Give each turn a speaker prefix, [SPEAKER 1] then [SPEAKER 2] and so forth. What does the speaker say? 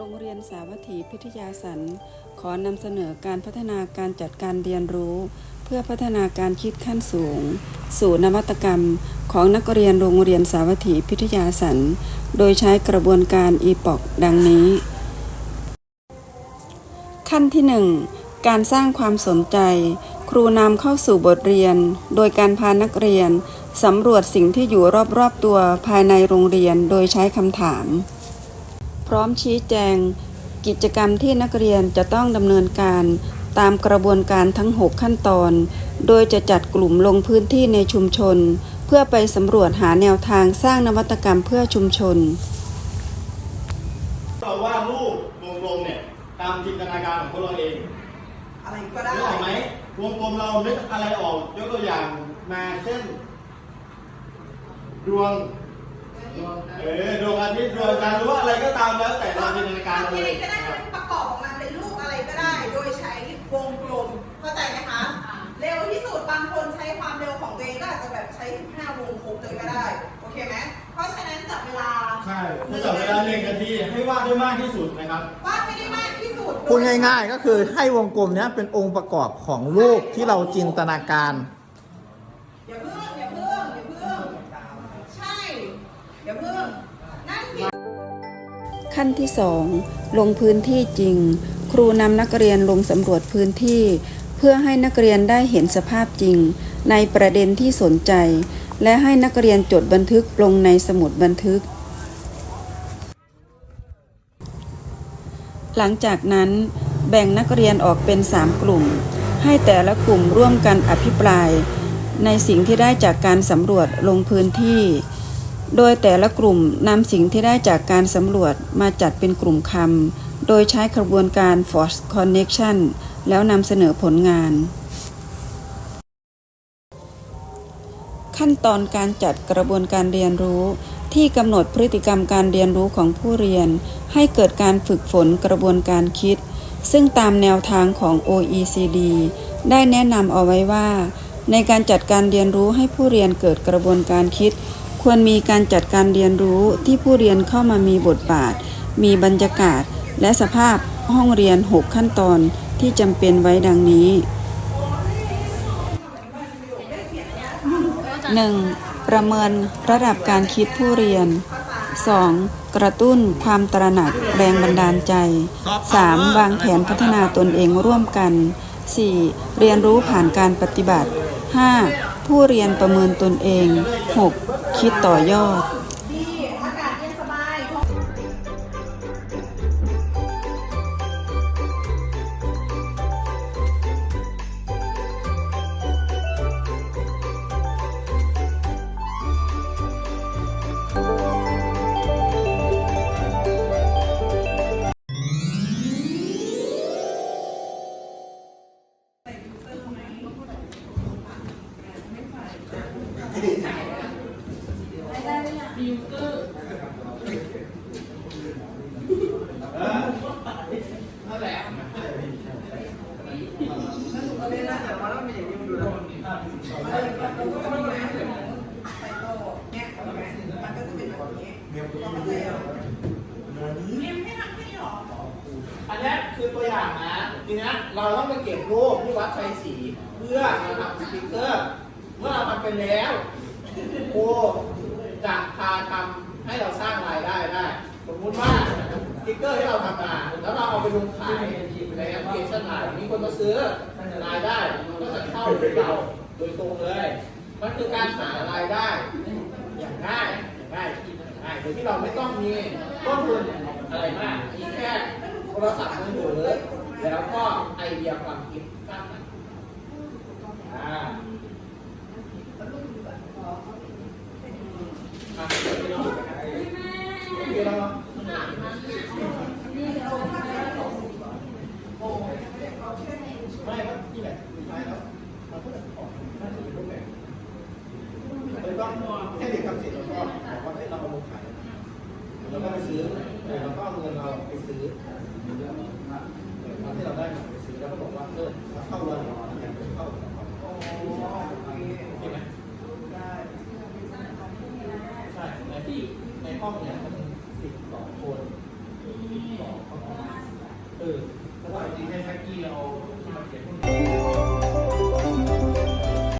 [SPEAKER 1] โรงเรียนสาวัตถีพิทยาสัน ขอนำเสนอการพัฒนาการจัดการเรียนรู้ เพื่อพัฒนาการคิดขั้นสูง สู่นวัตกรรม ของนักเรียนโรงเรียนสาวัตถีพิทยาสัน โดยใช้กระบวนการ EPOC ดังนี้ ขั้นที่ 1 การสร้างความสนใจ ครูนำเข้าสู่บทเรียน โดยการพานักเรียนสำรวจสิ่งที่อยู่รอบๆตัวภายในโรงเรียนโดยใช้คำถาม พร้อมชี้แจง กิจกรรมที่นักเรียนจะต้องดำเนินการตามกระบวนการทั้ง 6 ขั้นตอน โดยจะจัดกลุ่มลงพื้นที่ในชุมชน เพื่อไปสำรวจหาแนวทางสร้างนวัตกรรมเพื่อชุมชน
[SPEAKER 2] เราวาดรูปวงกลมเนี่ยตามจินตนาการของพวกเราเอง
[SPEAKER 3] อะไรก็ได้
[SPEAKER 2] นึกออกไหมวงกลมเรานึกอะไรออกยกตัวอย่างมาเช่นดวงเออด วงอาทิตย์ดวงจันทร์หรือว่าอะไรก็ตามแล้วแต่เราจินตนาการ
[SPEAKER 3] ทำ
[SPEAKER 2] เล
[SPEAKER 3] ยังไง
[SPEAKER 2] ย
[SPEAKER 3] ก็ได้ให้ประกอบออกมาเป็นรูปอะไรก็ได้ โดยใช้วงกลม เข้าใจไหมคะ เร็วที่สุดบางคนใช้ความเร็วของตัวเองก็อาจจะแบบใช้ 15 วงครบเลยก็ได้ โอเคไหม เพราะฉะนั้นจับเวลา
[SPEAKER 2] ใช่ถ้าจับเวลาหนึ่งนาทีให้วาดได้มากที่สุดนะครับ
[SPEAKER 3] วาดไม่ได้มากที่สุด
[SPEAKER 4] พูดง่ายๆ ก็คือให้วงกลมเนี้ยเป็นองค์ประกอบของรูปที่เราจินตนาการ
[SPEAKER 3] อย่าเพิ่งอย่าเพิ่งอย่าเพิ่งใช่ อย่าเพิ่งนั่นสิ
[SPEAKER 1] ขั้นที่ 2 ลงพื้นที่จริง ครูนำนักเรียนลงสำรวจพื้นที่ เพื่อให้นักเรียนได้เห็นสภาพจริง ในประเด็นที่สนใจ และให้นักเรียนจดบันทึกลงในสมุดบันทึก หลังจากนั้น แบ่งนักเรียนออกเป็น 3 กลุ่ม ให้แต่ละกลุ่มร่วมกันอภิปราย ในสิ่งที่ได้จากการสำรวจลงพื้นที่ โดยแต่ละกลุ่มนำสิ่งที่ได้จากการสำรวจมาจัดเป็นกลุ่มคำ โดยใช้กระบวนการ Force Connection แล้วนำเสนอผลงาน ขั้นตอนการจัดกระบวนการเรียนรู้ ที่กำหนดพฤติกรรมการเรียนรู้ของผู้เรียน ให้เกิดการฝึกฝนกระบวนการคิด ซึ่งตามแนวทางของ OECD ได้แนะนำเอาไว้ว่า ในการจัดการเรียนรู้ให้ผู้เรียนเกิดกระบวนการคิด ควรมีการจัดการเรียนรู้ที่ผู้เรียนเข้ามามีบทบาท มีบรรยากาศ และสภาพห้องเรียน 6 ขั้นตอนที่จำเป็นไว้ดังนี้ 1. ประเมินระดับการคิดผู้เรียน 2. กระตุ้นความตระหนักแรงบันดาลใจ 3. วางแผนพัฒนาตนเองร่วมกัน 4. เรียนรู้ผ่านการปฏิบัติ 5. ผู้เรียนประเมินตนเอง 6. คิดต่อยอด
[SPEAKER 3] เนี่ยมันก็จะเป็นแบบนี้เราก็จะ
[SPEAKER 4] อันนี้คือตัวอย่างนะทีนี้เราต้องไปเก็บรูปที่วัดไฟสี เพื่อมาทำสติ๊กเกอร์ เมื่อเราทำเป็นแล้วครูจะพาทำให้เราสร้างรายได้ได้ สมมุติว่าสติ๊กเกอร์ที่เราทำมาแล้วเราเอาไปลงขายในแอปพลิเคชันไหนมีคนมาซื้อรายได้มันก็จะเข้าที่เราโดยตรงเลย มันคือการหารายได้ อย่างง่ายอย่างง่ายง่ายโดยที่เราไม่ต้องมีต้นทุนอะไรมากมีแค่โทรศัพท์มือถือแล้วก็ไอเดียความคิดสร้างสรรค์ แค่เด็กทำเสร็จแล้วก็บอกว่าเฮ้ยเราเอามาขายเราก็ไปซื้อเราก็เอาเงินเราไปซื้อตอนที่เราได้มาไปซื้อแล้วก็บอกว่าเออเข้าเลยอยากเข้าโอเคไหมใช่ในที่ในห้องเนี่ย สิบสองคนสองคนประมาณเออแล้จริงๆให้แท็กกี้เอาที่มาเขียนพวกนี้